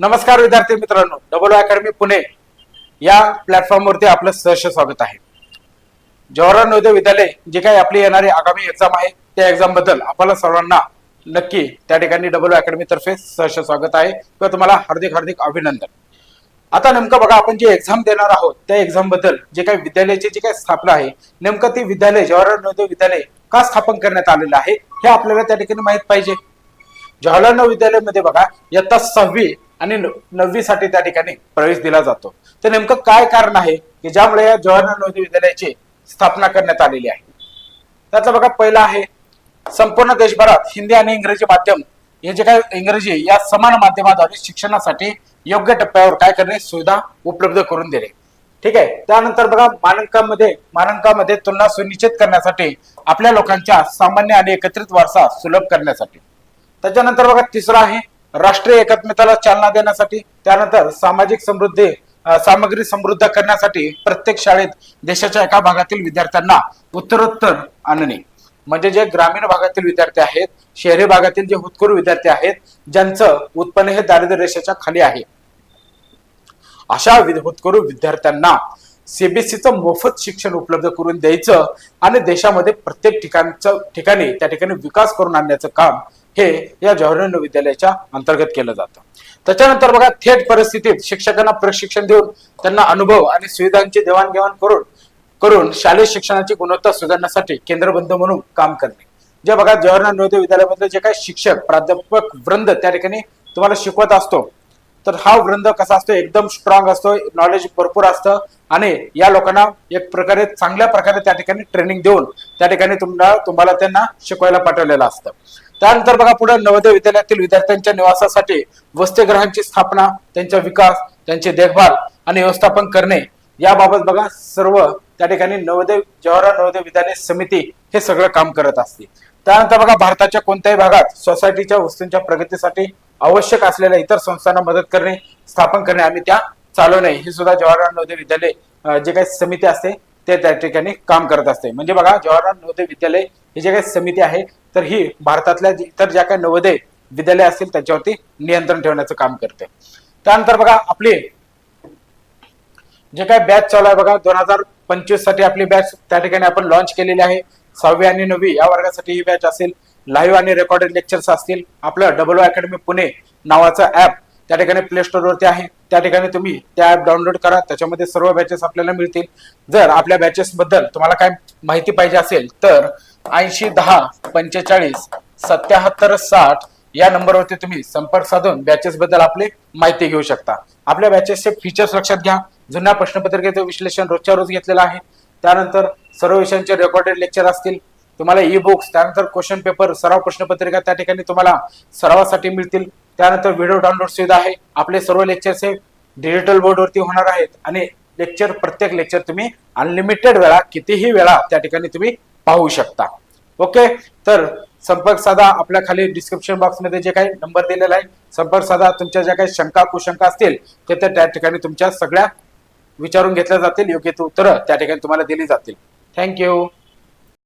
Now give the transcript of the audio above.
नमस्कार विद्यार्थी मित्रांनो डबल अकॅडमी पुणे या प्लॅटफॉर्मवरती आपलं सहर्ष स्वागत आहे. जवाहरलाल नेहरू विद्यालय जे काही आपली येणारी आगामी एक्झाम आहे त्या एक्झामबद्दल आपल्याला सर्वांना नक्की त्या ठिकाणी डबल अकॅडमी तर्फे सहर्ष स्वागत आहे. किंवा तुम्हाला हार्दिक हार्दिक अभिनंदन. आता नेमकं बघा आपण जे एक्झाम देणार आहोत त्या एक्झामबद्दल जे काही विद्यालयाची जी काही स्थापना आहे नेमकं ती विद्यालय जवाहरलाल नेहरू विद्यालय का स्थापन करण्यात आलेलं आहे हे आपल्याला त्या ठिकाणी माहीत पाहिजे. जवाहरलाल नेहरू विद्यालयामध्ये बघा इयत्ता सहावी आणि नववीसाठी त्या ठिकाणी प्रवेश दिला जातो. तर नेमकं काय कारण आहे की ज्यामुळे या जवाहरलाल नेहरू विद्यालयाची स्थापना करण्यात आलेली आहे? त्यातलं बघा पहिलं आहे संपूर्ण देशभरात हिंदी आणि इंग्रजी माध्यम हे जे काय इंग्रजी या समान माध्यमाद्वारे शिक्षणासाठी योग्य टप्प्यावर काय करणे सुविधा उपलब्ध करून दिले. ठीक आहे? त्यानंतर बघा मानांकामध्ये मानांकामध्ये तुलना सुनिश्चित करण्यासाठी आपल्या लोकांच्या सामान्य आणि एकत्रित वारसा सुलभ करण्यासाठी. त्याच्यानंतर बघा तिसरं आहे राष्ट्रीय एकात्मतेला चालना देण्यासाठी त्यानंतर सामाजिक समृद्धी सामग्री समृद्ध करण्यासाठी प्रत्येक शाळेत देशाच्या एका भागातील विद्यार्थ्यांना उत्तरोत्तर आणणे. म्हणजे जे ग्रामीण भागातील विद्यार्थी आहेत शहरी भागातील जे हुतकरू विद्यार्थी आहेत ज्यांचं उत्पन्न हे दारिद्र्य रेषेच्या खाली आहे. अशा हुतकरू विद्यार्थ्यांना सीबीएसईचं मोफत शिक्षण उपलब्ध करून द्यायचं आणि देशामध्ये प्रत्येक ठिकाणचं ठिकाणी त्या ठिकाणी विकास करून आणण्याचं काम हे या जवाहरलाल विद्यालयाच्या अंतर्गत केलं जातं. त्याच्यानंतर बघा थेट परिस्थितीत शिक्षकांना प्रशिक्षण देऊन त्यांना अनुभव आणि सुविधांची देवाणघेवाण करून करून शालेय शिक्षणाची गुणवत्ता सुधारण्यासाठी केंद्रबंध म्हणून काम करणे. जे बघा जवाहरलाल नेहरू विद्यालयामधले जे काही शिक्षक प्राध्यापक वृंद त्या ठिकाणी तुम्हाला शिकवत असतो. तर हा वृंद कसा असतो? एकदम स्ट्रॉंग असतो नॉलेज भरपूर असतं आणि या लोकांना एक प्रकारे चांगल्या प्रकारे त्या ठिकाणी ट्रेनिंग देऊन त्या ठिकाणी तुम्हाला तुम्हाला त्यांना शिकवायला पाठवलेलं असतं. त्यानंतर बघा पुढे नवोदय विद्यालयातील विद्यार्थ्यांच्या निवासासाठी वसतिगृहांची स्थापना त्यांचा विकास त्यांची देखभाल आणि व्यवस्थापन करणे याबाबत बघा सर्व त्या ठिकाणी नवोदय जवाहरलाल नवोदय विद्यालय समिती हे सगळं काम करत असते. त्यानंतर बघा भारताच्या कोणत्याही भागात सोसायटीच्या वस्तूंच्या प्रगतीसाठी आवश्यक असलेल्या इतर संस्थांना मदत करणे स्थापन करणे आणि त्या चालवणे हे सुद्धा जवाहरलाल नवोदय विद्यालय जे काही समिती असते ते त्या ठिकाणी काम करत असते. म्हणजे बघा जवाहरलाल नवोदय विद्यालय ही जे काही समिती आहे तर ही भारतातल्या इतर ज्या काही नवोदय विद्यालय असतील त्याच्यावरती नियंत्रण ठेवण्याचं काम करते. त्यानंतर बघा आपली जे काय बॅच चालू आहे बघा दोन हजार पंचवीससाठी आपली बॅच त्या ठिकाणी आपण लॉन्च केलेली आहे. सहावी आणि नववी या वर्गासाठी ही बॅच असेल. लाईव्ह आणि रेकॉर्डेड लेक्चर्स असतील. आपलं डबल अकॅडमी पुणे नावाचं ऍप त्या ठिकाणी प्ले स्टोरवरती आहे. त्या ठिकाणी तुम्ही त्या ऍप डाउनलोड करा. त्याच्यामध्ये सर्व बॅचेस आपल्याला मिळतील. जर आपल्या बॅचेस बद्दल तुम्हाला काय माहिती पाहिजे असेल तर ऐंशी दहा पंचेचाळीस सत्याहत्तर साठ या नंबरवरती तुम्ही संपर्क साधून बॅचेस बद्दल आपली माहिती घेऊ शकता. आपल्या बॅचेसचे फीचर्स लक्षात घ्या. जुन्या प्रश्नपत्रिकेचं विश्लेषण रोजच्या रोज घेतलेलं आहे. त्यानंतर सर्व विषयांचे रेकॉर्डेड लेक्चर असतील. तुम्हाला ई बुक्स त्यानंतर क्वेश्चन पेपर सराव प्रश्नपत्रिका त्या ठिकाणी तुम्हाला सरावासाठी मिळतील. त्यानंतर व्हिडिओ डाउनलोड सुविधा आहे. आपले सर्व लेक्चर्स हे डिजिटल बोर्डवरती होणार आहेत. आणि लेक्चर प्रत्येक लेक्चर तुम्ही अनलिमिटेड वेळा कितीही वेळा त्या ठिकाणी तुम्ही पाहू शकता. ओके तर संपर्क साधा आपल्या खाली डिस्क्रिप्शन बॉक्समध्ये जे काही नंबर दिलेला आहे. संपर्क साधा तुमच्या ज्या काही शंका कुशंका असतील ते तर त्या ठिकाणी तुमच्या सगळ्या विचारून घेतल्या जातील. योग्य ती उत्तरं त्या ठिकाणी तुम्हाला दिली जातील. थँक्यू